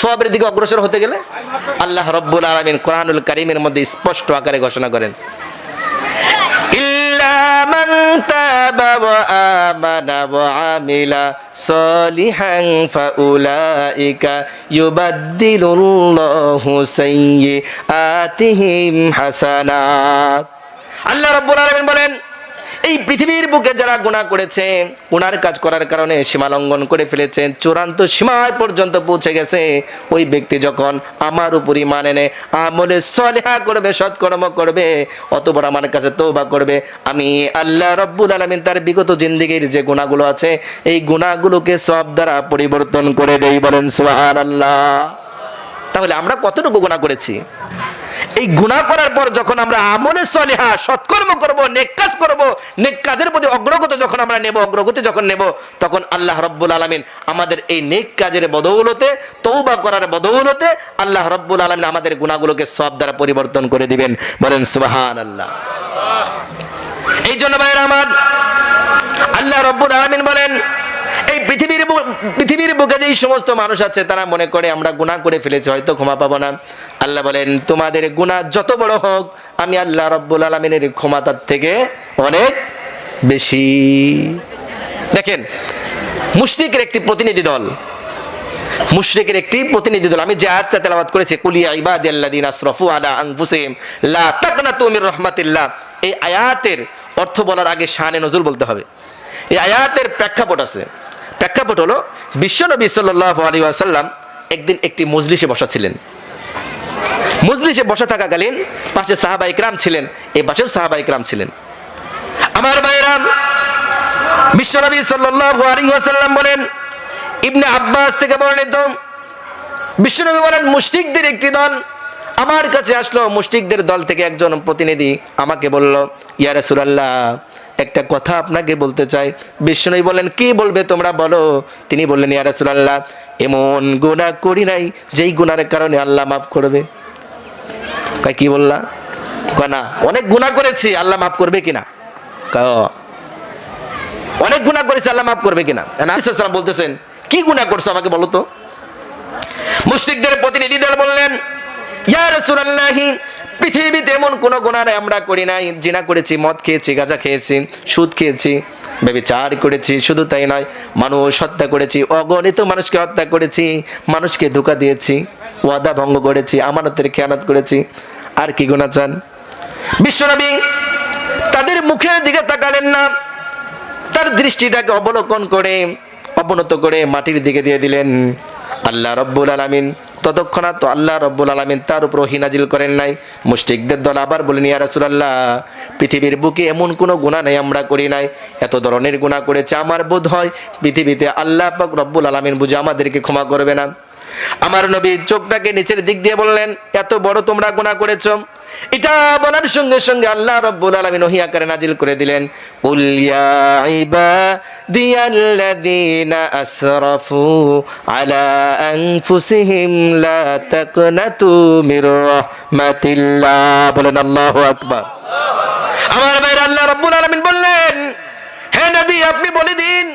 সবের দিকে অগ্রসর হতে গেলে আল্লাহ রব্বুল আলমিন কোরআনুল করিমের মধ্যে স্পষ্ট আকারে ঘোষণা করেন إلا من تاب وآمن وعمل صالحا فأولئك يبدل الله سيئاتهم حسنات আল্লাহ রব্বুল আলামিন বলেন এই পৃথিবীর বুকে যারা গুনাহ করেছেন গুনার কাজ করার কারণে সীমা লঙ্ঘন করে ফেলেছেন চূড়ান্ত সীমায় পর্যন্ত পৌঁছে গেছে, ওই ব্যক্তি যখন আমার উপর ইমান এনে আমলে সলেহা করবে, সৎকর্ম করবে অতবার আমার কাছে তৌবা করবে, আমি আল্লাহ রব্বুল আলমিন তার বিগত জিন্দিগির যে গুণাগুলো আছে, এই গুণাগুলোকে সব দ্বারা পরিবর্তন করে দেই বলেন সুহান আল্লাহ তাহলে আমরা কতটুকু গুণা করেছি? এই গুনাহ করার পর যখন আমরা আমলে সলেহা, সৎকর্ম করব, নেক কাজ করব, নেক কাজের প্রতি অগ্রগতি যখন আমরা নেব, অগ্রগতি যখন নেব, তখন আল্লাহ রব্বুল আলমিন আমাদের এই নেক কাজের বদৌলতে তৌবা করার বদৌলতে আল্লাহ রব্বুল আলমিন আমাদের গুণাগুলোকে সব দ্বারা পরিবর্তন করে দিবেন। বলেন সুবাহান আল্লাহ এই জন্য ভাইয়ের আমার, আল্লাহ রব্বুল আলমিন বলেন, এই পৃথিবীর পৃথিবীর বুকে যেই সমস্ত মানুষ আছে, তারা মনে করে আমরা গুনাহ করে ফেলেছি, হয়তো ক্ষমা পাবো না। আল্লাহ বলেন, তোমাদের গুনাহ যত বড় হোক, আমি আল্লাহ রব্বুল আলমিনের ক্ষমা তার থেকে অনেক বেশি। দেখেন, মুশরিকের একটি প্রতিনিধি দল, মুশরিকের একটি প্রতিনিধি দল, আমি যে আয়াতটা তেলাওয়াত করেছি কুলিয়া ইবাদিয়াল্লাদিন আসরাফু আলা আনফুসিহিম, লা তাকনাতু মির রাহমাতিল্লাহ। এই আয়াতের অর্থ বলার আগে শানে নজরুল বলতে হবে। এই আয়াতের প্রেক্ষাপট আছে। প্রেক্ষাপট হলো বিশ্বনবী সাল্লাল্লাহু আলাইহি ওয়াসাল্লাম একদিন একটি মজলিসে বসা ছিলেন। মজলিসে বসা থাকাকালীন পাশে সাহাবা ইকরাম ছিলেন এই পাশেও সাহাবা ইকরাম ছিলেন। আমার ভাইরাম বিশ্বনবী সাল্লাল্লাহু আলাইহি ওয়াসাল্লাম বলেন, ইবনে আব্বাস থেকে বর্ণিত, বিশ্বনবী বলেন, মুশরিকদের একটি দল আমার কাছে আসলো, মুশরিকদের দল থেকে একজন প্রতিনিধি আমাকে বলল, ইয়া রাসূলুল্লাহ, একটা কথা আপনাকে বলতে চাই। বিশ্বনবী বলেন, কি বলবে তোমরা বলো? তিনি বললেন, ইয়া রাসূলুল্লাহ, এমন গুনাহ করি নাই, যেই গুনার কারণে আল্লাহ মাফ করবে। কয়, কি বললা? কয়, না, অনেক গুনাহ করেছি, আল্লাহ মাফ করবে কিনা? কয় অনেক গুনাহ করেছি, আল্লাহ মাফ করবে কিনা? নাবিসাল্লাম বলতেছেন, কি গুনাহ করছ আমাকে বলো তো? মুশরিকদের প্রতিনিধি দল বললেন, ইয়া রাসূলুল্লাহি, পৃথিবীতে এমন কোন গুনাহ নাই আমরা করি নাই, জিনা করেছি, মদ খেয়েছি, গাঁজা খেয়েছি, সুদ খেয়েছি ব্যভিচার করেছি, শুধু তাই নয়, মানুষ হত্যা করেছি, অগণিত মানুষকে হত্যা করেছি, মানুষকে ধোকা দিয়েছি। ওয়াদা ভঙ্গ করেছি, আমানতের খেয়ানত করেছি। আর কি গুনাহ চান? বিশ্বনবী তাদের মুখের দিকে তাকালেন না। তার দৃষ্টিটাকে অবলোকন করে, অবনত করে মাটির দিকে দিয়ে দিলেন। আল্লাহ রব্বুল আলামিন ততক্ষণা তো আল্লাহ রব্বুল আলামিন তার উপর হিনাজিল করেন নাই। মুশরিকদের দল আবার বলেন ইয়া রাসূলুল্লাহ, পৃথিবীর বুকে এমন কোনো গুণা নাই আমরা করি নাই। এত ধরনের গুণা করেছে, আমার বোধ হয় পৃথিবীতে আল্লাহ পাক রব্বুল আলামিন বুঝে আমাদেরকে ক্ষমা করবে না। আমার নবী চোখটাকে নিচের দিক দিয়ে বললেন, এত বড় তোমরা গুনাহ করেছ? এটা বলার সঙ্গে সঙ্গে আল্লাহ রব্বুল আলামিন ওহী নাজিল করে দিলেন আমার ভাইরা আল্লাহ রব্বুল আলামিন বললেন, হে নবী, আপনি বলে দিন,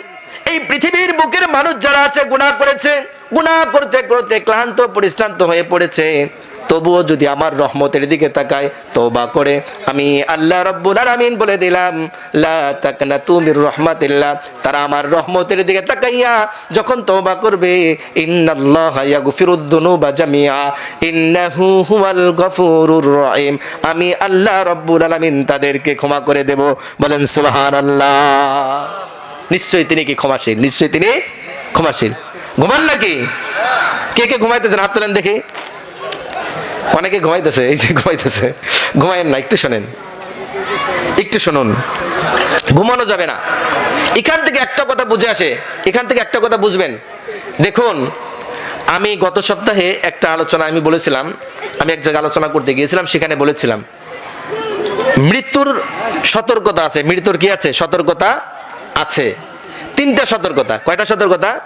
এই পৃথিবীর বুকের মানুষ যারা আছে গুনাহ করেছে গুনাহ করতে করতে ক্লান্ত, পরিশ্রান্ত হয়ে পড়েছে। তবুও যদি আমার রহমতের দিকে তাকায়, তওবা করে, আমি আল্লাহ রব্বুল আলামিন বলে দিলাম, লা তাকনাতু মির রাহমাতিল্লাহ। তারা আমার রহমতের দিকে তাকাইয়া যখন তওবা করবে, ইন্নাল্লাহা ইয়াগফিরুদ জামিআ। ইন্নাহু হুয়াল গফুরুর রহিম। আমি আল্লাহ রব্বুল আলামিন তাদেরকে ক্ষমা করে দেব। বলেন, সুবহানাল্লাহ। নিশ্চয়ই তিনি কি ক্ষমাশীল? নিশ্চয়ই তিনি ক্ষমাশীল। ঘুমান নাকি? কে কে ঘুমাইতেছেন? হাত তোলেন দেখি। অনেকে ঘুমাইতেছে, এই যে ঘুমাইতেছে। ঘুমায়েন না, একটু শোনেন। একটু শুনুন। ঘুমানো যাবে না। এখান থেকে একটা কথা বুঝে আসে। এখান থেকে একটা কথা বুঝবেন। দেখুন, আমি গত সপ্তাহে একটা আলোচনা আমি বলেছিলাম, আমি এক জায়গায় আলোচনা করতে গিয়েছিলাম, সেখানে বলেছিলাম, মৃত্যুর সতর্কতা আছে। মৃত্যুর কি আছে? সতর্কতা আছে। তিনটা সতর্কতা। কয়টা সতর্কতা?